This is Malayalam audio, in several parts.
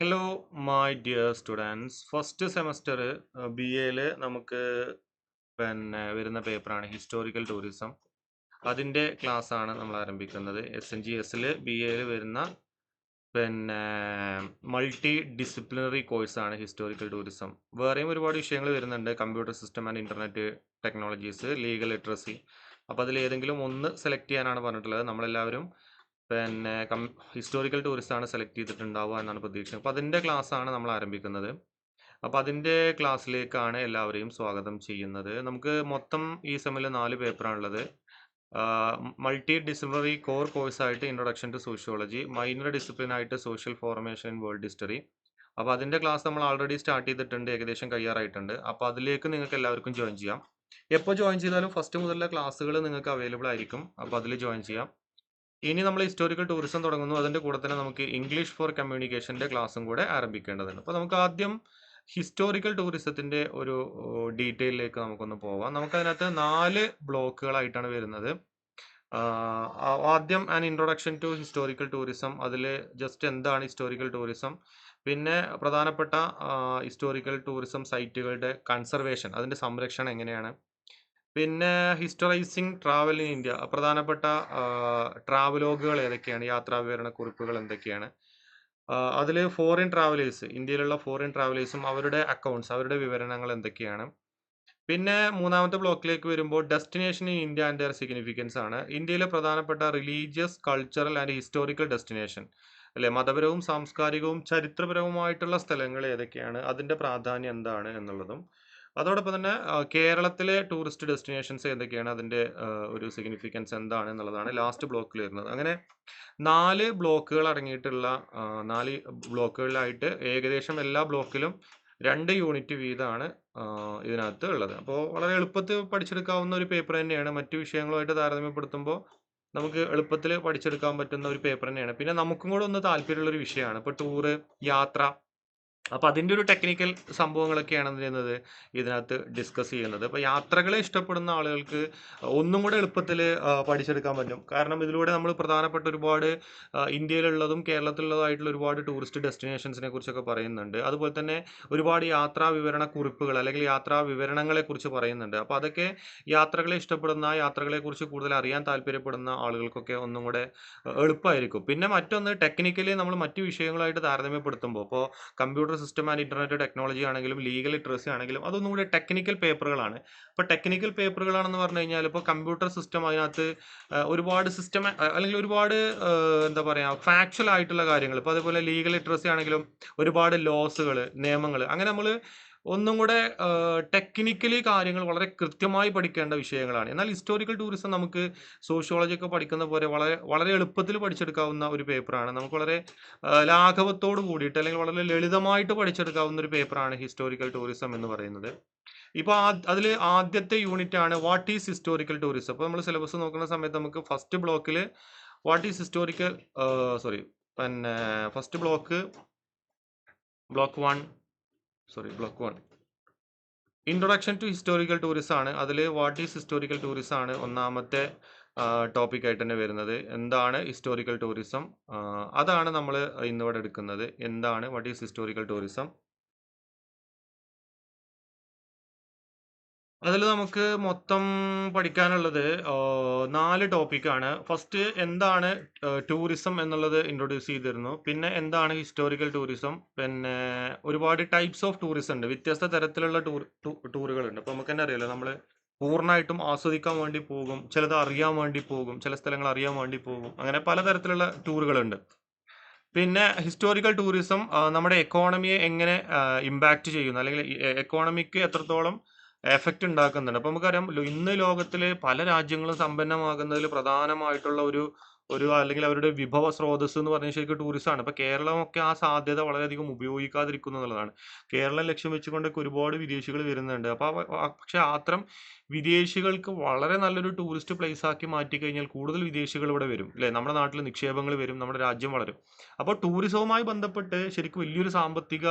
Hello my dear students first semester B എയിൽ നമുക്ക് പിന്നെ വരുന്ന പേപ്പറാണ് ഹിസ്റ്റോറിക്കൽ ടൂറിസം അതിന്റെ ക്ലാസ് ആണ് നമ്മൾ ആരംഭിക്കുന്നത്. എസ് എൻ ജി എസിൽ ബി എയിൽ വരുന്ന പിന്നെ മൾട്ടി ഡിസിപ്ലിനറി കോഴ്സാണ് ഹിസ്റ്റോറിക്കൽ ടൂറിസം വേറെയും ഒരുപാട് വിഷയങ്ങൾ വരുന്നുണ്ട്. Computer system and internet technologies legal literacy അപ്പോൾ അതിൽ ഏതെങ്കിലും ഒന്ന് സെലക്ട് ചെയ്യാനാണ് പറഞ്ഞിട്ടുള്ളത്. നമ്മളെല്ലാവരും പിന്നെ കം ഹിസ്റ്റോറിക്കൽ ടൂറിസ്റ്റ് ആണ് സെലക്ട് ചെയ്തിട്ടുണ്ടാവുക എന്നാണ് പ്രതീക്ഷ അപ്പോൾ അതിന്റെ ക്ലാസ് ആണ് നമ്മൾ ആരംഭിക്കുന്നത്. അപ്പോൾ അതിന്റെ ക്ലാസ്സിലേക്കാണ് എല്ലാവരെയും സ്വാഗതം ചെയ്യുന്നത്. നമുക്ക് മൊത്തം ഈ സെമ്മിൽ നാല് പേപ്പറാണുള്ളത് multi disciplinary core കോഴ്സായിട്ട് introduction to sociology minor discipline ആയിട്ട് സോഷ്യൽ ഫോർമേഷൻ വേൾഡ് ഹിസ്റ്ററി അപ്പോൾ അതിന്റെ ക്ലാസ് നമ്മൾ ഓൾറെഡി സ്റ്റാർട്ട് ചെയ്തിട്ടുണ്ട് ഏകദേശം കയ്യാറായിട്ടുണ്ട്. അപ്പോൾ അതിലേക്ക് നിങ്ങൾക്ക് എല്ലാവർക്കും ജോയിൻ ചെയ്യാം. എപ്പോൾ ജോയിൻ ചെയ്താലും ഫസ്റ്റ് മുതലുള്ള ക്ലാസ്സുകൾ നിങ്ങൾക്ക് അവൈലബിൾ ആയിരിക്കും. അപ്പോൾ അതിൽ ജോയിൻ ചെയ്യാം. ഇനി നമ്മൾ ഹിസ്റ്റോറിക്കൽ ടൂറിസം തുടങ്ങുന്നു. അതിന്റെ കൂടെ തന്നെ നമുക്ക് ഇംഗ്ലീഷ് ഫോർ കമ്മ്യൂണിക്കേഷന്റെ ക്ലാസ്സും കൂടെ ആരംഭിക്കേണ്ടതുണ്ട്. അപ്പോൾ നമുക്ക് ആദ്യം ഹിസ്റ്റോറിക്കൽ ടൂറിസത്തിന്റെ ഒരു ഡീറ്റെയിലേക്ക് നമുക്കൊന്ന് പോവാം. നമുക്കതിനകത്ത് നാല് ബ്ലോക്കുകളായിട്ടാണ് വരുന്നത്. ആദ്യം an introduction to historical tourism അതിൽ ജസ്റ്റ് എന്താണ് ഹിസ്റ്റോറിക്കൽ ടൂറിസം പിന്നെ പ്രധാനപ്പെട്ട ഹിസ്റ്റോറിക്കൽ ടൂറിസം സൈറ്റുകളുടെ കൺസർവേഷൻ അതിന്റെ സംരക്ഷണം എങ്ങനെയാണ്? പിന്നെ ഹിസ്റ്ററൈസിങ് ട്രാവൽ ഇൻ ഇന്ത്യ പ്രധാനപ്പെട്ട ട്രാവലോഗുകൾ ഏതൊക്കെയാണ്? യാത്രാ വിവരണ കുറിപ്പുകൾ എന്തൊക്കെയാണ്? അതിൽ ഫോറിൻ ട്രാവലേഴ്സ് ഇന്ത്യയിലുള്ള ഫോറിൻ ട്രാവലേഴ്സും അവരുടെ അക്കൗണ്ട്സ് അവരുടെ വിവരണങ്ങൾ എന്തൊക്കെയാണ്? പിന്നെ മൂന്നാമത്തെ ബ്ലോക്കിലേക്ക് വരുമ്പോൾ destination in India and their significance ആണ്. ഇന്ത്യയിലെ പ്രധാനപ്പെട്ട religious cultural and historical destination അല്ലെ? മതപരവും സാംസ്കാരികവും ചരിത്രപരവുമായിട്ടുള്ള സ്ഥലങ്ങൾ ഏതൊക്കെയാണ്? അതിന്റെ പ്രാധാന്യം എന്താണ് എന്നുള്ളതും. അതോടൊപ്പം തന്നെ കേരളത്തിലെ ടൂറിസ്റ്റ് ഡെസ്റ്റിനേഷൻസ് എന്തൊക്കെയാണ് അതിന്റെ ഒരു സിഗ്നിഫിക്കൻസ് എന്താണ് എന്നുള്ളതാണ് ലാസ്റ്റ് ബ്ലോക്കിൽ വരുന്നത്. അങ്ങനെ നാല് ബ്ലോക്കുകൾ അടങ്ങിയിട്ടുള്ള നാല് ബ്ലോക്കുകളിലായിട്ട് ഏകദേശം എല്ലാ ബ്ലോക്കിലും രണ്ട് യൂണിറ്റ് വീതമാണ് ഇതിനകത്ത് ഉള്ളത്. അപ്പോൾ വളരെ എളുപ്പത്തിൽ പഠിച്ചെടുക്കാവുന്ന ഒരു പേപ്പർ തന്നെയാണ്. മറ്റു വിഷയങ്ങളുമായിട്ട് താരതമ്യപ്പെടുത്തുമ്പോൾ നമുക്ക് എളുപ്പത്തിൽ പഠിച്ചെടുക്കാൻ പറ്റുന്ന ഒരു പേപ്പർ തന്നെയാണ്. പിന്നെ നമുക്കും കൂടെ ഒന്ന് താല്പര്യമുള്ള ഒരു വിഷയമാണ്. ഇപ്പോൾ ടൂറ് യാത്ര അപ്പോൾ അതിന്റെ ഒരു ടെക്നിക്കൽ സംഭവങ്ങളൊക്കെയാണ് എന്ത് ചെയ്യുന്നത് ഇതിനകത്ത് ഡിസ്കസ് ചെയ്യുന്നത്. അപ്പോൾ യാത്രകളെ ഇഷ്ടപ്പെടുന്ന ആളുകൾക്ക് ഒന്നും കൂടെ എളുപ്പത്തിൽ പഠിച്ചെടുക്കാൻ പറ്റും. കാരണം ഇതിലൂടെ നമ്മൾ പ്രധാനപ്പെട്ട ഒരുപാട് ഇന്ത്യയിലുള്ളതും കേരളത്തിലുള്ളതായിട്ടുള്ള ഒരുപാട് ടൂറിസ്റ്റ് ഡെസ്റ്റിനേഷൻസിനെ കുറിച്ചൊക്കെ പറയുന്നുണ്ട്. അതുപോലെ തന്നെ ഒരുപാട് യാത്രാ വിവരണ കുറിപ്പുകൾ അല്ലെങ്കിൽ യാത്രാ വിവരണങ്ങളെ കുറിച്ച് പറയുന്നുണ്ട്. അപ്പോൾ അതൊക്കെ യാത്രകളെ ഇഷ്ടപ്പെടുന്ന യാത്രകളെക്കുറിച്ച് കൂടുതൽ അറിയാൻ താല്പര്യപ്പെടുന്ന ആളുകൾക്കൊക്കെ ഒന്നും കൂടെ എളുപ്പമായിരിക്കും പിന്നെ മറ്റൊന്ന് ടെക്നിക്കലി നമ്മൾ മറ്റു വിഷയങ്ങളായിട്ട് താരതമ്യപ്പെടുത്തുമ്പോൾ ഇപ്പോൾ computer system and internet technology ആണെങ്കിലും ലീഗൽ ലിറ്ററസി ആണെങ്കിലും അതൊന്നും കൂടി ടെക്നിക്കൽ പേപ്പറുകളാണ് ഇപ്പോൾ ടെക്നിക്കൽ പേപ്പറുകളാണെന്ന് പറഞ്ഞു കഴിഞ്ഞാൽ ഇപ്പോൾ കമ്പ്യൂട്ടർ സിസ്റ്റം അതിനകത്ത് ഒരുപാട് സിസ്റ്റം അല്ലെങ്കിൽ ഒരുപാട് എന്താ പറയുക ഫാക്ച്വൽ ആയിട്ടുള്ള കാര്യങ്ങൾ. ഇപ്പോൾ അതേപോലെ ലീഗൽ ലിറ്ററസി ആണെങ്കിലും ഒരുപാട് ലോസുകൾ നിയമങ്ങൾ അങ്ങനെ നമ്മൾ ഒന്നും കൂടെ ടെക്നിക്കലി കാര്യങ്ങൾ വളരെ കൃത്യമായി പഠിക്കേണ്ട വിഷയങ്ങളാണ്. എന്നാൽ ഹിസ്റ്റോറിക്കൽ ടൂറിസം നമുക്ക് സോഷ്യോളജി ഒക്കെ പഠിക്കുന്ന പോലെ വളരെ വളരെ എളുപ്പത്തിൽ പഠിച്ചെടുക്കാവുന്ന ഒരു പേപ്പറാണ് നമുക്ക് വളരെ ലാഘവത്തോട് കൂടിയിട്ട് അല്ലെങ്കിൽ വളരെ ലളിതമായിട്ട് പഠിച്ചെടുക്കാവുന്ന ഒരു പേപ്പറാണ് ഹിസ്റ്റോറിക്കൽ ടൂറിസം എന്ന് പറയുന്നത്. ഇപ്പോൾ അതിൽ ആദ്യത്തെ യൂണിറ്റ് ആണ് വാട്ട് ഈസ് ഹിസ്റ്റോറിക്കൽ ടൂറിസം അപ്പോൾ നമ്മൾ സിലബസ് നോക്കുന്ന സമയത്ത് നമുക്ക് ഫസ്റ്റ് ബ്ലോക്കിൽ വാട്ട് ഈസ് ഹിസ്റ്റോറിക്കൽ സോറി പിന്നെ first block block one sorry block one introduction to historical tourism ആണ്. അതിൽ വാട്ട് ഈസ് ഹിസ്റ്റോറിക്കൽ ടൂറിസം ആണ് ഒന്നാമത്തെ ടോപ്പിക് ആയിട്ട് തന്നെ വരുന്നത്. എന്താണ് ഹിസ്റ്റോറിക്കൽ ടൂറിസം അതാണ് നമ്മൾ ഇന്നിവിടെ എടുക്കുന്നത്. എന്താണ് വാട്ട് ഈസ് ഹിസ്റ്റോറിക്കൽ ടൂറിസം അതിൽ നമുക്ക് മൊത്തം പഠിക്കാനുള്ളത് നാല് ടോപ്പിക്കാണ് ഫസ്റ്റ് എന്താണ് ടൂറിസം എന്നുള്ളത് ഇൻട്രൊഡ്യൂസ് ചെയ്തിരുന്നു. പിന്നെ എന്താണ് ഹിസ്റ്റോറിക്കൽ ടൂറിസം പിന്നെ ഒരുപാട് ടൈപ്സ് ഓഫ് ടൂറിസം ഉണ്ട്. വ്യത്യസ്ത തരത്തിലുള്ള ടൂർ ടൂറുകളുണ്ട്. അപ്പോൾ നമുക്ക് തന്നെ അറിയാലോ നമ്മൾ പൂർണമായിട്ടും ആസ്വദിക്കാൻ വേണ്ടി പോകും ചിലത് അറിയാൻ വേണ്ടി പോകും ചില സ്ഥലങ്ങൾ അറിയാൻ വേണ്ടി പോകും. അങ്ങനെ പലതരത്തിലുള്ള ടൂറുകളുണ്ട്. പിന്നെ ഹിസ്റ്റോറിക്കൽ ടൂറിസം നമ്മുടെ എക്കോണമിയെ എങ്ങനെ ഇമ്പാക്റ്റ് ചെയ്യുന്നു? അല്ലെങ്കിൽ എക്കോണമിക്ക് എത്രത്തോളം എഫക്റ്റ് ഉണ്ടാക്കുന്നുണ്ട്. അപ്പൊ നമുക്കറിയാം ഇന്ന് ലോകത്തിൽ പല രാജ്യങ്ങളും സമ്പന്നമാകുന്നതിൽ പ്രധാനമായിട്ടുള്ള ഒരു ഒരു അല്ലെങ്കിൽ അവരുടെ വിഭവ സ്രോതസ് എന്ന് പറഞ്ഞാൽ ശരിക്കും ടൂറിസമാണ് ഇപ്പൊ കേരളമൊക്കെ ആ സാധ്യത വളരെയധികം ഉപയോഗിക്കാതിരിക്കുന്നു എന്നുള്ളതാണ്. കേരളം ലക്ഷ്യം വെച്ചുകൊണ്ടൊക്കെ ഒരുപാട് വിദേശികൾ വരുന്നുണ്ട്. അപ്പൊ പക്ഷെ അത്തരം വിദേശികൾക്ക് വളരെ നല്ലൊരു ടൂറിസ്റ്റ് പ്ലേസ് ആക്കി മാറ്റി കഴിഞ്ഞാൽ കൂടുതൽ വിദേശികൾ ഇവിടെ വരും അല്ലേ? നമ്മുടെ നാട്ടിൽ നിക്ഷേപങ്ങൾ വരും നമ്മുടെ രാജ്യം വളരും. അപ്പോൾ ടൂറിസവുമായി ബന്ധപ്പെട്ട് ശരിക്കും വലിയൊരു സാമ്പത്തിക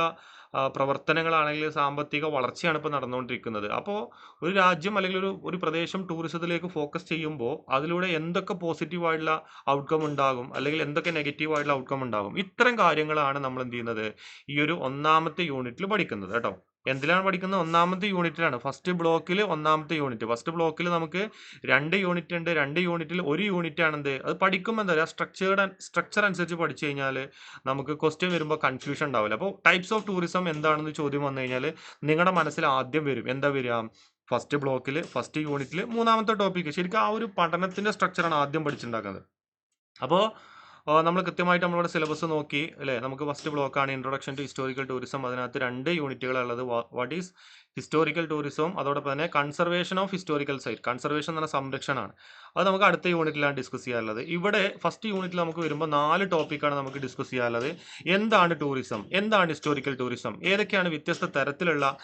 പ്രവർത്തനങ്ങളാണെങ്കിൽ സാമ്പത്തിക വളർച്ചയാണ് ഇപ്പോൾ നടന്നുകൊണ്ടിരിക്കുന്നത്. അപ്പോൾ ഒരു രാജ്യം അല്ലെങ്കിൽ ഒരു ഒരു പ്രദേശം ടൂറിസത്തിലേക്ക് ഫോക്കസ് ചെയ്യുമ്പോൾ അതിലൂടെ എന്തൊക്കെ പോസിറ്റീവായിട്ടുള്ള ഔട്ട്കം ഉണ്ടാകും? അല്ലെങ്കിൽ എന്തൊക്കെ നെഗറ്റീവ് ആയിട്ടുള്ള ഔട്ട്കം ഉണ്ടാകും? ഇത്തരം കാര്യങ്ങളാണ് നമ്മൾ എന്ത് ചെയ്യുന്നത്? ഈ ഒരു ഒന്നാമത്തെ യൂണിറ്റിൽ പഠിക്കുന്നത് കേട്ടോ. എന്തിലാണ് പഠിക്കുന്നത്? ഒന്നാമത്തെ യൂണിറ്റിലാണ്. ഫസ്റ്റ് ബ്ലോക്കിൽ ഒന്നാമത്തെ യൂണിറ്റ്. ഫസ്റ്റ് ബ്ലോക്കിൽ നമുക്ക് രണ്ട് യൂണിറ്റ് ഉണ്ട്. രണ്ട് യൂണിറ്റിൽ ഒരു യൂണിറ്റ് ആണെന്ത് അത് പഠിക്കുമ്പോൾ എന്താ പറയുക? സ്ട്രക്ചേർഡ് സ്ട്രക്ചർ അനുസരിച്ച് പഠിച്ചു കഴിഞ്ഞാൽ നമുക്ക് ക്വസ്റ്റ്യൻ വരുമ്പോൾ കൺഫ്യൂഷൻ ഉണ്ടാവില്ല. അപ്പോൾ ടൈപ്സ് ഓഫ് ടൂറിസം എന്താണെന്ന് ചോദ്യം വന്നു കഴിഞ്ഞാൽ നിങ്ങളുടെ മനസ്സിൽ ആദ്യം വരും. എന്താ വരിക? ഫസ്റ്റ് ബ്ലോക്കിൽ ഫസ്റ്റ് യൂണിറ്റിൽ മൂന്നാമത്തെ ടോപ്പിക്ക് ശരിക്കും ആ ഒരു പഠനത്തിന്റെ സ്ട്രക്ചറാണ് ആദ്യം പഠിച്ചിട്ടുണ്ടാക്കുന്നത്. അപ്പോൾ നമ്മൾ കൃത്യമായിട്ട് നമ്മളുടെ സിലബസ് നോക്കി അല്ലേ? നമുക്ക് ഫസ്റ്റ് ബ്ലോക്കാണ് ഇൻട്രൊഡക്ഷൻ ടു ഹിസ്റ്റോറിക്കൽ ടൂറിസം അതിനകത്ത് രണ്ട് യൂണിറ്റുകളുള്ളത് വാട്ട് ഈസ് ഹിസ്റ്റോറിക്കൽ ടൂറിസവും അതോടൊപ്പം തന്നെ conservation of historical site conservation എന്ന് പറഞ്ഞ സംരക്ഷണമാണ്. അത് നമുക്ക് അടുത്ത യൂണിറ്റിലാണ് ഡിസ്കസ് ചെയ്യാനുള്ളത്. ഇവിടെ ഫസ്റ്റ് യൂണിറ്റിൽ നമുക്ക് വരുമ്പോൾ നാല് ടോപ്പിക്കാണ് നമുക്ക് ഡിസ്കസ് ചെയ്യാനുള്ളത്. എന്താണ് ടൂറിസം എന്താണ് ഹിസ്റ്റോറിക്കൽ ടൂറിസം ഏതൊക്കെയാണ് വ്യത്യസ്ത തരത്തിലുള്ള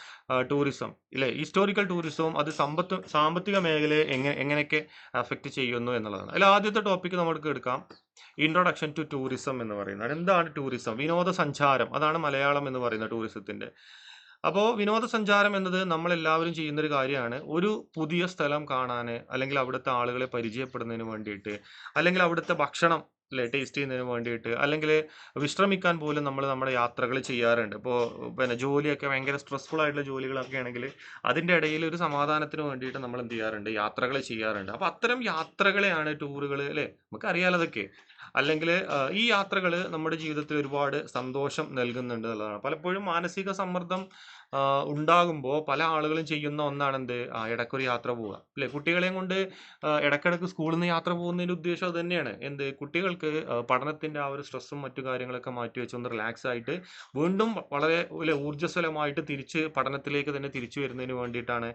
ടൂറിസം ഇല്ലേ? ഹിസ്റ്റോറിക്കൽ ടൂറിസവും അത് സമ്പത്ത് സാമ്പത്തിക മേഖലയെ എങ്ങനെ എങ്ങനെയൊക്കെ അഫക്റ്റ് ചെയ്യുന്നു എന്നുള്ളതാണ്. അല്ല ആദ്യത്തെ ടോപ്പിക്ക് നമുക്ക് എടുക്കാം. ഇൻട്രൊഡക്ഷൻ ടു ടൂറിസം എന്ന് പറയുന്നത്. എന്താണ് ടൂറിസം വിനോദസഞ്ചാരം. അതാണ് മലയാളം എന്ന് പറയുന്ന ടൂറിസത്തിന്റെ അപ്പോൾ വിനോദസഞ്ചാരം എന്നത് നമ്മളെല്ലാവരും ചെയ്യുന്നൊരു കാര്യമാണ്. ഒരു പുതിയ സ്ഥലം കാണാൻ അല്ലെങ്കിൽ അവിടുത്തെ ആളുകളെ പരിചയപ്പെടുന്നതിന് വേണ്ടിയിട്ട് അല്ലെങ്കിൽ അവിടുത്തെ ഭക്ഷണം അല്ലേ ടേസ്റ്റ് ചെയ്യുന്നതിന് വേണ്ടിയിട്ട്. അല്ലെങ്കിൽ വിശ്രമിക്കാൻ പോലും നമ്മൾ നമ്മുടെ യാത്രകൾ ചെയ്യാറുണ്ട്. ഇപ്പോൾ പിന്നെ ജോലിയൊക്കെ ഭയങ്കര സ്ട്രെസ്ഫുൾ ആയിട്ടുള്ള ജോലികളൊക്കെ ആണെങ്കിൽ അതിന്റെ ഇടയിൽ ഒരു സമാധാനത്തിന് വേണ്ടിയിട്ട് നമ്മൾ എന്ത് ചെയ്യാറുണ്ട്? യാത്രകൾ ചെയ്യാറുണ്ട്. അപ്പോൾ അത്തരം യാത്രകളെയാണ് ടൂറുകൾ അല്ലേ നമുക്കറിയാലോ അതൊക്കെ. അല്ലെങ്കിൽ ഈ യാത്രകൾ നമ്മുടെ ജീവിതത്തിൽ ഒരുപാട് സന്തോഷം നൽകുന്നുണ്ട് എന്നുള്ളതാണ്. പലപ്പോഴും മാനസിക സമ്മർദ്ദം ഉണ്ടാകുമ്പോൾ പല ആളുകളും ചെയ്യുന്ന ഒന്നാണ് എന്ത് ഇടയ്ക്കൊരു യാത്ര പോവുക. അല്ലേ? കുട്ടികളെയും കൊണ്ട് ഇടയ്ക്കിടയ്ക്ക് സ്കൂളിൽ നിന്ന് യാത്ര പോകുന്നതിന്റെ ഉദ്ദേശം അത് തന്നെയാണ്. എന്ത്? കുട്ടികൾക്ക് പഠനത്തിന്റെ ആ ഒരു സ്ട്രെസ്സും മറ്റു കാര്യങ്ങളൊക്കെ മാറ്റി വെച്ച് ഒന്ന് റിലാക്സ് ആയിട്ട് വീണ്ടും വളരെ ഊർജസ്വലമായിട്ട് തിരിച്ച് പഠനത്തിലേക്ക് തന്നെ തിരിച്ചു വരുന്നതിന് വേണ്ടിയിട്ടാണ്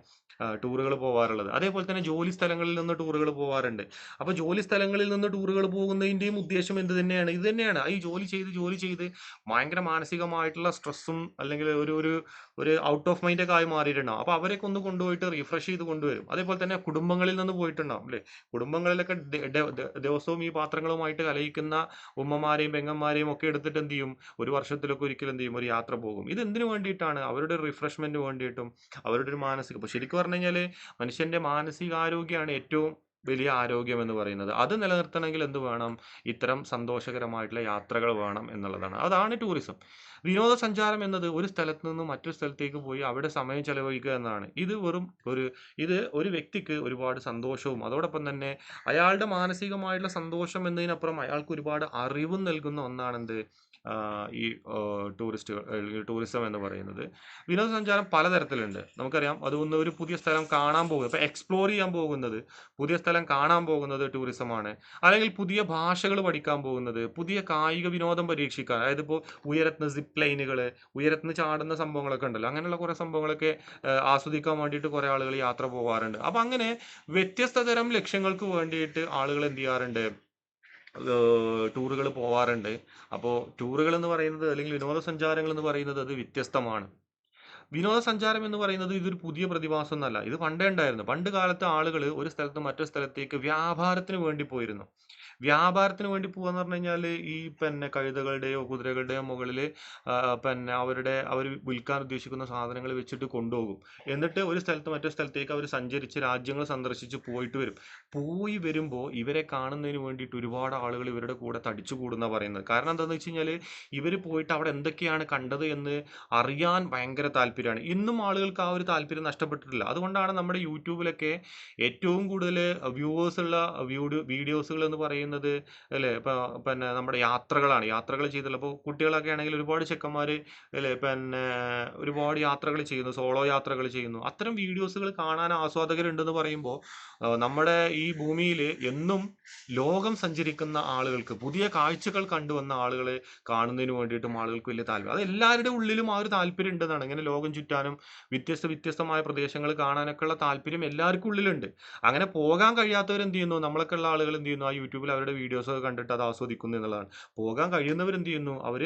ടൂറുകൾ പോകാറുള്ളത് അതേപോലെ തന്നെ ജോലി സ്ഥലങ്ങളിൽ നിന്ന് ടൂറുകൾ പോകാറുണ്ട് അപ്പോൾ ജോലി സ്ഥലങ്ങളിൽ നിന്ന് ടൂറുകൾ പോകുന്നതിന്റെയും ഉദ്ദേശം എന്ത് തന്നെയാണ്? ഇത് തന്നെയാണ്. ഈ ജോലി ചെയ്ത് ജോലി ചെയ്ത് ഭയങ്കര മാനസികമായിട്ടുള്ള സ്ട്രെസ്സും അല്ലെങ്കിൽ ഒരു ഒരു ഒരു ഔട്ട് ഓഫ് മൈൻഡ് ഒക്കെ ആയി മാറിയിട്ടുണ്ടാവും. അപ്പോൾ അവരെയൊക്കെ ഒന്ന് കൊണ്ടുപോയിട്ട് റീഫ്രഷ് ചെയ്ത് കൊണ്ടുവരും. അതേപോലെ തന്നെ കുടുംബങ്ങളിൽ നിന്ന് പോയിട്ടുണ്ടാവും അല്ലേ? കുടുംബങ്ങളിലൊക്കെ ദിവസവും ഈ പാത്രങ്ങളുമായിട്ട് കലയിക്കുന്ന ഉമ്മമാരെയും പെങ്ങന്മാരെയും ഒക്കെ എടുത്തിട്ട് എന്ത് ചെയ്യും? ഒരു വർഷത്തിലൊക്കെ ഒരിക്കലും എന്ത് ചെയ്യും? ഒരു യാത്ര പോകും. ഇത് എന്തിനു വേണ്ടിയിട്ടാണ്? അവരുടെ റിഫ്രഷ്മെന്റ് വേണ്ടിയിട്ടും അവരുടെ ഒരു മാനസിക ഇപ്പോൾ ശരിക്കും പറഞ്ഞു കഴിഞ്ഞാൽ മനുഷ്യന്റെ മാനസികാരോഗ്യമാണ് ഏറ്റവും വലിയ ആരോഗ്യം എന്ന് പറയുന്നത്. അത് നിലനിർത്തണമെങ്കിൽ എന്ത് വേണം? ഇത്തരം സന്തോഷകരമായിട്ടുള്ള യാത്രകൾ വേണം എന്നുള്ളതാണ്. അതാണ് ടൂറിസം വിനോദസഞ്ചാരം എന്നത് ഒരു സ്ഥലത്ത് നിന്ന് മറ്റൊരു സ്ഥലത്തേക്ക് പോയി അവിടെ സമയം ചെലവഴിക്കുക എന്നതാണ് ഇത് വെറും ഒരു ഇത് ഒരു വ്യക്തിക്ക് ഒരുപാട് സന്തോഷവും അതോടൊപ്പം തന്നെ അയാളുടെ മാനസികമായിട്ടുള്ള സന്തോഷം എന്നതിനപ്പുറം അയാൾക്ക് ഒരുപാട് അറിവും നൽകുന്ന ഒന്നാണെന്ത്? ഈ ടൂറിസ്റ്റുകൾ ടൂറിസം എന്ന് പറയുന്നത്. വിനോദസഞ്ചാരം പലതരത്തിലുണ്ട്. നമുക്കറിയാം അതൊന്ന് ഒരു പുതിയ സ്ഥലം കാണാൻ പോകുന്നത് ഇപ്പോൾ എക്സ്പ്ലോർ ചെയ്യാൻ പോകുന്നത് പുതിയ സ്ഥലം കാണാൻ പോകുന്നത് ടൂറിസമാണ്. അല്ലെങ്കിൽ പുതിയ ഭാഷകൾ പഠിക്കാൻ പോകുന്നത് പുതിയ കായിക വിനോദം പരീക്ഷിക്കാൻ. അതായത് ഇപ്പോൾ ഉയരത്തിന് സിപ്പ് ലൈനുകൾ നിന്ന് ചാടുന്ന സംഭവങ്ങളൊക്കെ ഉണ്ടല്ലോ. അങ്ങനെയുള്ള കുറേ സംഭവങ്ങളൊക്കെ ആസ്വദിക്കാൻ വേണ്ടിയിട്ട് കുറേ ആളുകൾ യാത്ര പോകാറുണ്ട് അപ്പം അങ്ങനെ വ്യത്യസ്ത തരം ലക്ഷ്യങ്ങൾക്ക് വേണ്ടിയിട്ട് ആളുകൾ എന്ത് ചെയ്യാറുണ്ട്? ടൂറുകൾ പോവാറുണ്ട്. അപ്പോൾ ടൂറുകൾ എന്ന് പറയുന്നത് അല്ലെങ്കിൽ വിനോദസഞ്ചാരങ്ങൾ എന്ന് പറയുന്നത് അത് വ്യത്യസ്തമാണ്. വിനോദസഞ്ചാരം എന്ന് പറയുന്നത് ഇതൊരു പുതിയ പ്രതിഭാസം എന്നല്ല. ഇത് പണ്ടേ ഉണ്ടായിരുന്നു. പണ്ട് കാലത്ത് ആളുകൾ ഒരു സ്ഥലത്ത് മറ്റൊരു സ്ഥലത്തേക്ക് വ്യാപാരത്തിന് വേണ്ടി പോയിരുന്നു. വ്യാപാരത്തിന് വേണ്ടി പോവാന്ന് പറഞ്ഞു കഴിഞ്ഞാൽ ഈ പിന്നെ കഴുതകളുടെയോ കുതിരകളുടെയോ മുകളിൽ പിന്നെ അവരുടെ അവർ വിൽക്കാൻ ഉദ്ദേശിക്കുന്ന സാധനങ്ങൾ വെച്ചിട്ട് കൊണ്ടുപോകും. എന്നിട്ട് ഒരു സ്ഥലത്ത് മറ്റൊരു സ്ഥലത്തേക്ക് അവർ സഞ്ചരിച്ച് രാജ്യങ്ങൾ സന്ദർശിച്ച് പോയിട്ട് വരും. പോയി വരുമ്പോൾ ഇവരെ കാണുന്നതിന് വേണ്ടിയിട്ട് ഒരുപാട് ആളുകൾ ഇവരുടെ കൂടെ തടിച്ചു കൂടുന്ന പറയുന്നത്. കാരണം എന്താണെന്ന് വെച്ച് കഴിഞ്ഞാൽ ഇവർ പോയിട്ട് അവിടെ എന്തൊക്കെയാണ് കണ്ടത് എന്ന് അറിയാൻ ഭയങ്കര താല്പര്യമാണ്. ഇന്നും ആളുകൾക്ക് ആ ഒരു താല്പര്യം നഷ്ടപ്പെട്ടിട്ടില്ല. അതുകൊണ്ടാണ് നമ്മുടെ യൂട്യൂബിലൊക്കെ ഏറ്റവും കൂടുതൽ വ്യൂവേഴ്സ് ഉള്ള വീഡിയോ വീഡിയോസുകൾ എന്ന് പറയുന്നത് അല്ലേ? ഇപ്പോൾ പിന്നെ നമ്മുടെ യാത്രകളാണ്. യാത്രകൾ ചെയ്തുള്ള ഇപ്പോൾ കുട്ടികളൊക്കെ ആണെങ്കിൽ ഒരുപാട് ചെക്കന്മാർ അല്ലേ? പിന്നെ ഒരുപാട് യാത്രകൾ ചെയ്യുന്നു സോളോ യാത്രകൾ ചെയ്യുന്നു. അത്തരം വീഡിയോസുകൾ കാണാൻ ആസ്വാദകരുണ്ടെന്ന് പറയുമ്പോൾ നമ്മുടെ ഈ ഭൂമിയിൽ എന്നും ലോകം സഞ്ചരിക്കുന്ന ആളുകൾക്ക് പുതിയ കാഴ്ചകൾ കണ്ടുവന്ന ആളുകളെ കാണുന്നതിന് വേണ്ടിയിട്ടും ആളുകൾക്ക് വലിയ താല്പര്യം. അത് എല്ലാവരുടെ ഉള്ളിലും ആ ഒരു താല്പര്യം ഉണ്ടെന്നാണ്. ഇങ്ങനെ ലോകം ചുറ്റാനും വ്യത്യസ്ത വ്യത്യസ്തമായ പ്രദേശങ്ങൾ കാണാനൊക്കെ ഉള്ള താല്പര്യം എല്ലാവർക്കും ഉള്ളിലുണ്ട്. അങ്ങനെ പോകാൻ കഴിയാത്തവർ എന്ത് ചെയ്യുന്നു? നമ്മളൊക്കെ ഉള്ള ആളുകൾ എന്ത് ചെയ്യുന്നു? ആ യൂട്യൂബിൽ അവരുടെ വീഡിയോസ് ഒക്കെ കണ്ടിട്ട് അത് ആസ്വദിക്കുന്നു എന്നുള്ളതാണ്. പോകാൻ കഴിയുന്നവർ എന്ത് ചെയ്യുന്നു? അവർ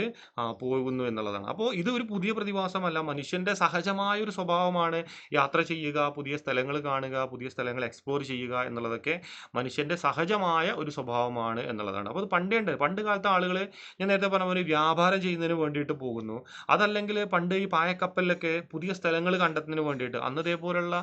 പോകുന്നു എന്നുള്ളതാണ്. അപ്പോൾ ഇത് ഒരു പുതിയ പ്രതിഭാസമല്ല. മനുഷ്യന്റെ സഹജമായ ഒരു സ്വഭാവമാണ് യാത്ര ചെയ്യുക പുതിയ സ്ഥലങ്ങൾ കാണുക പുതിയ സ്ഥലങ്ങൾ എക്സ്പ്ലോർ ചെയ്യുക എന്നുള്ളതൊക്കെ മനുഷ്യന്റെ സഹജമായ ഒരു സ്വഭാവമാണ് എന്നുള്ളതാണ്. അപ്പോൾ അത് പണ്ടേ ഉണ്ട്. പണ്ട് കാലത്തെ ആളുകൾ ഞാൻ നേരത്തെ പറഞ്ഞ പോലെ വ്യാപാരം ചെയ്യുന്നതിന് വേണ്ടിയിട്ട് പോകുന്നു. അതല്ലെങ്കിൽ പണ്ട് ഈ പായക്കപ്പലിലൊക്കെ പുതിയ സ്ഥലങ്ങൾ കണ്ടെത്തുന്നതിന് വേണ്ടിയിട്ട്. അന്ന് ഇതേപോലുള്ള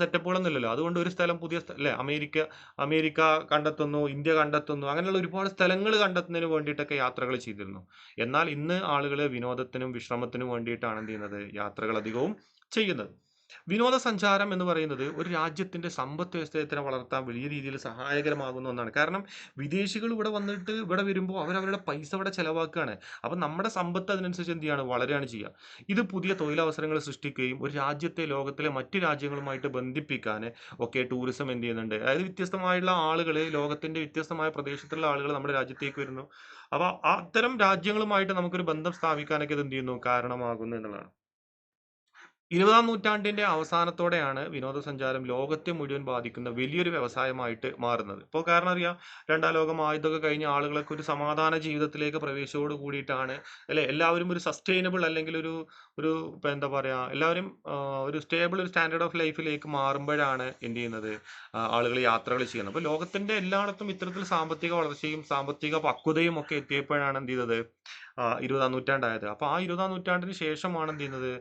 സെറ്റപ്പുകളൊന്നുമില്ലല്ലോ അതുകൊണ്ട് ഒരു സ്ഥലം പുതിയ അല്ലേ? അമേരിക്ക അമേരിക്ക കണ്ടെത്തുന്നു ഇന്ത്യ കണ്ടെത്തുന്നു. അങ്ങനെയുള്ള ഒരുപാട് സ്ഥലങ്ങൾ കണ്ടെത്തുന്നതിന് വേണ്ടിയിട്ടൊക്കെ യാത്രകൾ ചെയ്തിരുന്നു. എന്നാൽ ഇന്ന് ആളുകൾ വിനോദത്തിനും വിശ്രമത്തിനും വേണ്ടിയിട്ടാണ് എന്ത് ചെയ്യുന്നത്? യാത്രകൾ അധികവും ചെയ്യുന്നത്. വിനോദസഞ്ചാരം എന്ന് പറയുന്നത് ഒരു രാജ്യത്തിന്റെ സമ്പദ് വ്യവസ്ഥയെ വളർത്താൻ വലിയ രീതിയിൽ സഹായകരമാകുന്ന ഒന്നാണ്. കാരണം വിദേശികൾ ഇവിടെ വന്നിട്ട് ഇവിടെ വരുമ്പോൾ അവരവരുടെ പൈസ ഇവിടെ ചിലവാക്കുകയാണ്. അപ്പം നമ്മുടെ സമ്പത്ത് അതിനനുസരിച്ച് എന്ത് ചെയ്യാണ് വളരെയാണ് ചെയ്യുക. ഇത് പുതിയ തൊഴിലവസരങ്ങൾ സൃഷ്ടിക്കുകയും ഒരു രാജ്യത്തെ ലോകത്തിലെ മറ്റു രാജ്യങ്ങളുമായിട്ട് ബന്ധിപ്പിക്കാൻ ഒക്കെ ടൂറിസം എന്ത് ചെയ്യുന്നുണ്ട്? അതായത് വ്യത്യസ്തമായുള്ള ആളുകൾ ലോകത്തിന്റെ വ്യത്യസ്തമായ പ്രദേശത്തുള്ള ആളുകൾ നമ്മുടെ രാജ്യത്തേക്ക് വരുന്നു. അപ്പോൾ അത്തരം രാജ്യങ്ങളുമായിട്ട് നമുക്കൊരു ബന്ധം സ്ഥാപിക്കാനൊക്കെ ഇത് എന്ത് ചെയ്യുന്നു? കാരണമാകുന്നു എന്നുള്ളതാണ്. ഇരുപതാം നൂറ്റാണ്ടിന്റെ അവസാനത്തോടെയാണ് വിനോദസഞ്ചാരം ലോകത്തെ മുഴുവൻ ബാധിക്കുന്ന വലിയൊരു വ്യവസായമായിട്ട് മാറുന്നത്. ഇപ്പോൾ കാരണം അറിയാം രണ്ടാം ലോകം ആയുധമൊക്കെ കഴിഞ്ഞ ആളുകളൊക്കെ ഒരു സമാധാന ജീവിതത്തിലേക്ക് പ്രവേശിച്ചോട് കൂടിയിട്ടാണ് അല്ലെ? എല്ലാവരും ഒരു സസ്റ്റൈനബിൾ അല്ലെങ്കിൽ ഒരു ഒരു എന്താ പറയാ എല്ലാവരും ഒരു സ്റ്റേബിൾ ഒരു സ്റ്റാൻഡേർഡ് ഓഫ് ലൈഫിലേക്ക് മാറുമ്പോഴാണ് എന്ത് ചെയ്യുന്നത്? ആളുകൾ യാത്രകൾ ചെയ്യുന്നത്. അപ്പോൾ ലോകത്തിന്റെ എല്ലായിടത്തും ഇത്തരത്തിൽ സാമ്പത്തിക വളർച്ചയും സാമ്പത്തിക പക്വതയും ഒക്കെ എത്തിയപ്പോഴാണ് എന്ത് ചെയ്തത്? ഇരുപതാം നൂറ്റാണ്ടായത്. അപ്പോൾ ആ ഇരുപതാം നൂറ്റാണ്ടിന് ശേഷമാണ് എന്ത് ചെയ്യുന്നത്?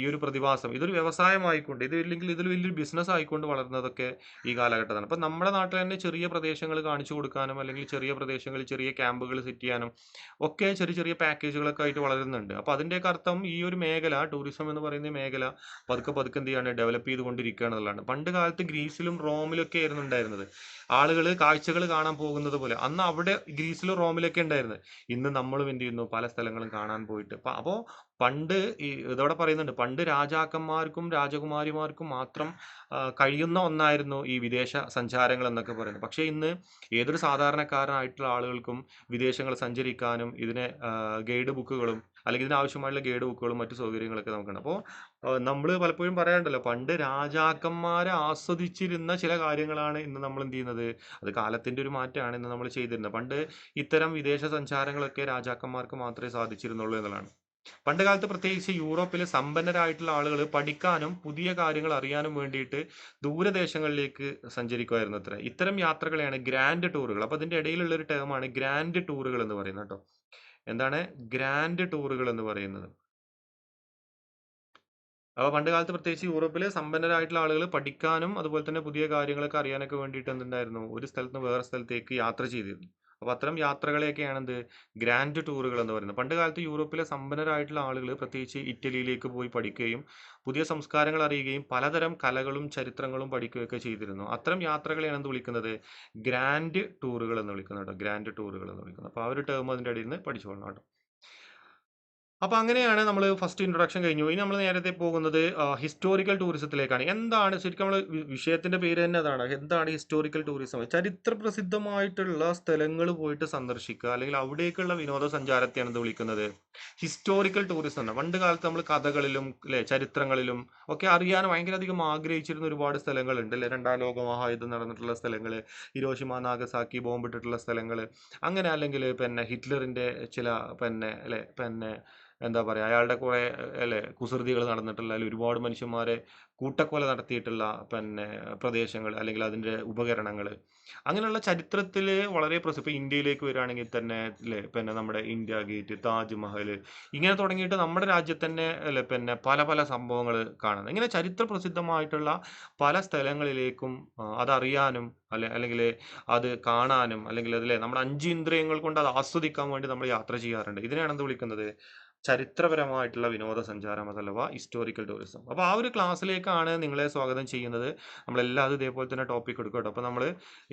ഈ ഒരു പ്രതിഭാസം. ഇതൊരു വ്യവസായമായിക്കൊണ്ട് ഇത് ഇല്ലെങ്കിൽ ഇതിൽ വലിയൊരു ബിസിനസ് ആയിക്കൊണ്ട് വളർന്നതൊക്കെ ഈ കാലഘട്ടമാണ് അപ്പോൾ നമ്മുടെ നാട്ടിൽ തന്നെ ചെറിയ പ്രദേശങ്ങൾ കാണിച്ചു കൊടുക്കാനും അല്ലെങ്കിൽ ചെറിയ പ്രദേശങ്ങളിൽ ചെറിയ ക്യാമ്പുകൾ സെറ്റ് ചെയ്യാനും ഒക്കെ ചെറിയ ചെറിയ പാക്കേജുകളൊക്കെ ആയിട്ട് വളരുന്നുണ്ട്. അപ്പോൾ അതിന്റെയൊക്കെ അർത്ഥം ഈ ഒരു മേഖല ടൂറിസം എന്ന് പറയുന്ന മേഖല പതുക്കെ പതുക്കെ എന്ത് ചെയ്യാണ് ഡെവലപ്പ് ചെയ്തുകൊണ്ടിരിക്കുക എന്നുള്ളതാണ്. പണ്ട് കാലത്ത് ഗ്രീസിലും റോമിലൊക്കെ ആയിരുന്നു ഉണ്ടായിരുന്നത്. ആളുകൾ കാഴ്ചകൾ കാണാൻ പോകുന്നത് പോലെ അന്ന് അവിടെ ഗ്രീസിലും റോമിലൊക്കെ ഉണ്ടായിരുന്നത് ഇന്ന് നമ്മളും എന്ത് ചെയ്യുന്നു? പല സ്ഥലങ്ങളും കാണാൻ പോയിട്ട്. അപ്പൊ അപ്പോ പണ്ട് ഈ ഇതോടെ പറയുന്നുണ്ട്. പണ്ട് രാജാക്കന്മാർക്കും രാജകുമാരിമാർക്കും മാത്രം കഴിയുന്ന ഒന്നായിരുന്നു ഈ വിദേശ സഞ്ചാരങ്ങൾ എന്നൊക്കെ പറയുന്നത്. പക്ഷേ ഇന്ന് ഏതൊരു സാധാരണക്കാരനായിട്ടുള്ള ആളുകൾക്കും വിദേശങ്ങൾ സഞ്ചരിക്കാനും ഇതിനെ ഗൈഡ് ബുക്കുകളും അല്ലെങ്കിൽ ഇതിനാവശ്യമായുള്ള ഗൈഡ് ബുക്കുകളും മറ്റു സൗകര്യങ്ങളൊക്കെ നമുക്കുണ്ട്. അപ്പോൾ നമ്മൾ പലപ്പോഴും പറയാറുണ്ടല്ലോ പണ്ട് രാജാക്കന്മാരെ ആസ്വദിച്ചിരുന്ന ചില കാര്യങ്ങളാണ് ഇന്ന് നമ്മൾ എന്ത് ചെയ്യുന്നത്? അത് കാലത്തിന്റെ ഒരു മാറ്റമാണ് ഇന്ന് നമ്മൾ ചെയ്തിരുന്നത്. പണ്ട് ഇത്തരം വിദേശ സഞ്ചാരങ്ങളൊക്കെ രാജാക്കന്മാർക്ക് മാത്രമേ സാധിച്ചിരുന്നുള്ളൂ എന്നുള്ളതാണ്. പണ്ട് കാലത്ത് പ്രത്യേകിച്ച് യൂറോപ്പിൽ സമ്പന്നരായിട്ടുള്ള ആളുകൾ പഠിക്കാനും പുതിയ കാര്യങ്ങൾ അറിയാനും വേണ്ടിയിട്ട് ദൂരദേശങ്ങളിലേക്ക് സഞ്ചരിക്കുമായിരുന്നു അത്ര. ഇത്തരം യാത്രകളെയാണ് ഗ്രാൻഡ് ടൂറുകൾ അപ്പോൾ അതിന്റെ ഇടയിലുള്ള ഒരു ടേമാണ് ഗ്രാൻഡ് ടൂറുകൾ എന്ന് പറയുന്നത് കേട്ടോ. എന്താണ്? ഗ്രാൻഡ് ടൂറുകൾ എന്ന് പറയുന്നത്. അപ്പോൾ പണ്ട് കാലത്ത് പ്രത്യേകിച്ച് യൂറോപ്പിൽ സമ്പന്നരായിട്ടുള്ള ആളുകൾ പഠിക്കാനും അതുപോലെ തന്നെ പുതിയ കാര്യങ്ങളൊക്കെ അറിയാനൊക്കെ വേണ്ടിയിട്ട് എന്തുണ്ടായിരുന്നു? ഒരു സ്ഥലത്ത് നിന്ന് വേറെ സ്ഥലത്തേക്ക് യാത്ര ചെയ്തിരുന്നു. അപ്പോൾ അത്തരം യാത്രകളെയൊക്കെയാണ് എന്ത് ഗ്രാൻഡ് ടൂറുകൾ എന്ന് പറയുന്നത്. പണ്ട് കാലത്ത് യൂറോപ്പിലെ സമ്പന്നരായിട്ടുള്ള ആളുകൾ പ്രത്യേകിച്ച് ഇറ്റലിയിലേക്ക് പോയി പഠിക്കുകയും പുതിയ സംസ്കാരങ്ങൾ അറിയുകയും പലതരം കലകളും ചരിത്രങ്ങളും പഠിക്കുകയൊക്കെ ചെയ്തിരുന്നു. അത്തരം യാത്രകളെയാണ് എന്ത് വിളിക്കുന്നത്? ഗ്രാൻഡ് ടൂറുകൾ എന്ന് വിളിക്കുന്നത് കേട്ടോ. ഗ്രാൻഡ് ടൂറുകൾ എന്ന് വിളിക്കുന്നത്. അപ്പോൾ ആ ഒരു ടേം അതിന്റെ ഇടയിൽ നിന്ന് പഠിച്ചോളണം കേട്ടോ. അപ്പോൾ അങ്ങനെയാണ് നമ്മൾ ഫസ്റ്റ് ഇൻട്രൊഡക്ഷൻ കഴിഞ്ഞു. ഇനി നമ്മൾ നേരത്തെ പോകുന്നത് ഹിസ്റ്റോറിക്കൽ ടൂറിസത്തിലേക്കാണ് എന്താണ് ശരിക്കും നമ്മൾ വിഷയത്തിന്റെ പേര് തന്നെ അതാണ്. എന്താണ് ഹിസ്റ്റോറിക്കൽ ടൂറിസം ചരിത്ര പ്രസിദ്ധമായിട്ടുള്ള സ്ഥലങ്ങൾ പോയിട്ട് സന്ദർശിക്കുക അല്ലെങ്കിൽ അവിടേക്കുള്ള വിനോദസഞ്ചാരത്തെയാണ് ഇത് വിളിക്കുന്നത്. ഹിസ്റ്റോറിക്കൽ ടൂറിസം എന്ന് പണ്ട് കാലത്ത് നമ്മൾ കഥകളിലും അല്ലെ ചരിത്രങ്ങളിലും ഒക്കെ അറിയാൻ ഭയങ്കരധികം ആഗ്രഹിച്ചിരുന്ന ഒരുപാട് സ്ഥലങ്ങളുണ്ട് അല്ലെ രണ്ടാം ലോക മഹായുദ്ധം നടന്നിട്ടുള്ള സ്ഥലങ്ങൾ ഹിരോഷിമ നാഗസാക്കി ബോംബിട്ടിട്ടുള്ള സ്ഥലങ്ങൾ അങ്ങനെ അല്ലെങ്കിൽ പിന്നെ ഹിറ്റ്ലറിന്റെ ചില പിന്നെ അല്ലെ പിന്നെ എന്താ പറയുക അയാളുടെ കുറെ അല്ലെ കുസൃതികൾ നടന്നിട്ടുള്ള അല്ലെങ്കിൽ ഒരുപാട് മനുഷ്യന്മാരെ കൂട്ടക്കൊല നടത്തിയിട്ടുള്ള പിന്നെ പ്രദേശങ്ങൾ അല്ലെങ്കിൽ അതിന്റെ ഉപകരണങ്ങൾ. അങ്ങനെയുള്ള ചരിത്രത്തിൽ വളരെ പ്രസിദ്ധ. ഇപ്പൊ ഇന്ത്യയിലേക്ക് വരികയാണെങ്കിൽ തന്നെ അല്ലേ പിന്നെ നമ്മുടെ ഇന്ത്യ ഗേറ്റ് താജ്മഹൽ ഇങ്ങനെ തുടങ്ങിയിട്ട് നമ്മുടെ രാജ്യത്ത് തന്നെ അല്ലെ പിന്നെ പല പല സംഭവങ്ങൾ കാണുന്നത്. ഇങ്ങനെ ചരിത്ര പ്രസിദ്ധമായിട്ടുള്ള പല സ്ഥലങ്ങളിലേക്കും അതറിയാനും അല്ലെ അല്ലെങ്കിൽ അത് കാണാനും അല്ലെങ്കിൽ അതിലെ നമ്മുടെ അഞ്ച് ഇന്ദ്രിയങ്ങൾ കൊണ്ട് അത് ആസ്വദിക്കാൻ വേണ്ടി നമ്മൾ യാത്ര ചെയ്യാറുണ്ട്. ഇതിനെയാണ് എന്ത് വിളിക്കുന്നത്? ചരിത്രപരമായിട്ടുള്ള വിനോദസഞ്ചാരം അഥവാ ഹിസ്റ്റോറിക്കൽ ടൂറിസം അപ്പോൾ ആ ഒരു ക്ലാസ്സിലേക്കാണ് നിങ്ങളെ സ്വാഗതം ചെയ്യുന്നത്. നമ്മളെല്ലാം ഇതേപോലെ തന്നെ ടോപ്പിക് എടുക്കും കേട്ടോ. അപ്പോൾ നമ്മൾ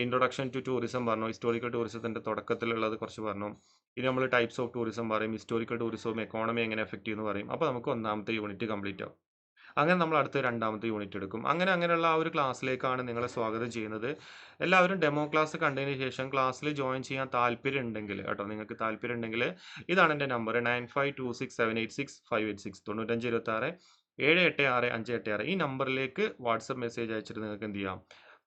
ഇൻട്രൊഡക്ഷൻ ടു ടൂറിസം പറഞ്ഞു ഹിസ്റ്റോറിക്കൽ ടൂറിസത്തിന്റെ തുടക്കത്തിലുള്ളത് കുറച്ച് പറഞ്ഞു. ഇനി നമ്മൾ ടൈപ്സ് ഓഫ് ടൂറിസം പറയും ഹിസ്റ്റോറിക്കൽ ടൂറിസവും എക്കോണമി എങ്ങനെ എഫക്റ്റ് ചെയ്യുന്നു പറയും. അപ്പോൾ നമുക്ക് ഒന്നാമത്തെ യൂണിറ്റ് കംപ്ലീറ്റ് ആവും. അങ്ങനെ നമ്മൾ അടുത്ത രണ്ടാമത്തെ യൂണിറ്റ് എടുക്കും. അങ്ങനെ അങ്ങനെയുള്ള ആ ഒരു ക്ലാസ്സിലേക്കാണ് നിങ്ങളെ സ്വാഗതം ചെയ്യുന്നത്. എല്ലാവരും ഡെമോ ക്ലാസ് കണ്ടതിന് ശേഷം ക്ലാസ്സിൽ ജോയിൻ ചെയ്യാൻ താല്പര്യം ഉണ്ടെങ്കിൽ കേട്ടോ നിങ്ങൾക്ക് താല്പര്യം ഉണ്ടെങ്കിൽ ഇതാണ് എന്റെ number nine five two six seven eight six five eight six തൊണ്ണൂറ്റഞ്ച് ഇരുപത്തി ആറ് ഏഴ് എട്ട് ആറ് അഞ്ച് എട്ട് ആറ് ഈ നമ്പറിലേക്ക് വാട്സപ്പ് മെസ്സേജ് അയച്ചിട്ട് നിങ്ങൾക്ക് എന്ത് ചെയ്യാം?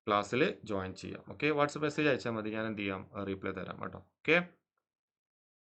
ക്ലാസ്സിൽ ജോയിൻ ചെയ്യാം. ഓക്കെ വാട്സപ്പ് മെസ്സേജ് അയച്ചാൽ മതി. ഞാൻ എന്ത് ചെയ്യാം? റീപ്ലൈ തരാം കേട്ടോ. ഓക്കെ